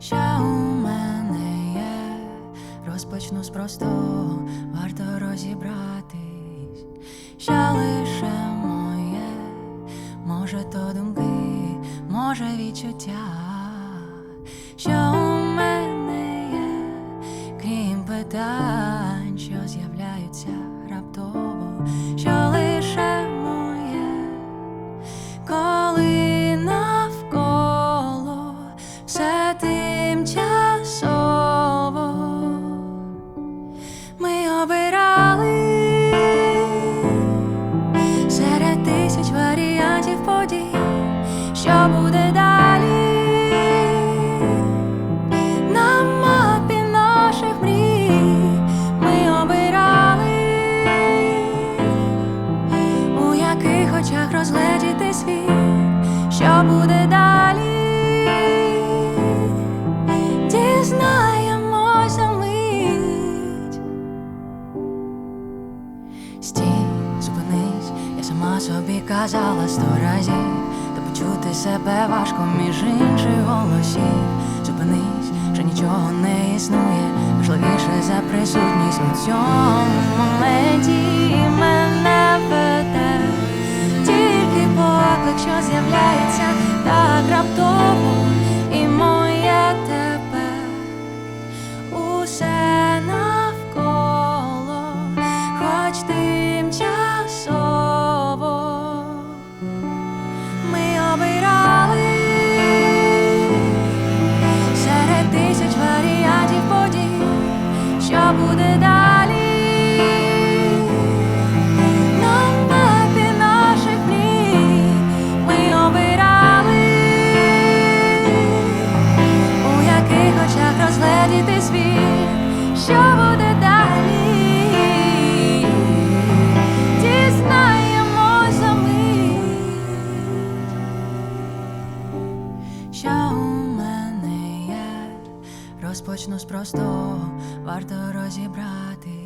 що у мене є, розпочну з простого, варто розібратись, що лише моє, може, то думки, може відчуття, що у мене є, крім питань, варіантів подій, що буде далі. На мапі наших мрій ми обирали. У яких очах розгледіти світ, що буде далі, дізнаємося мить. Стій, зупинись, я сама собі казала сто разів, та почути себе важко між інших голосів. Зупинись, що нічого не існує, важливіше за присутність у цьому моменті мене веде. Тільки поклик, що з'являється так раптово, що буде далі, дізнаємося ми, що у мене є, розпочну з простого, варто розібратись,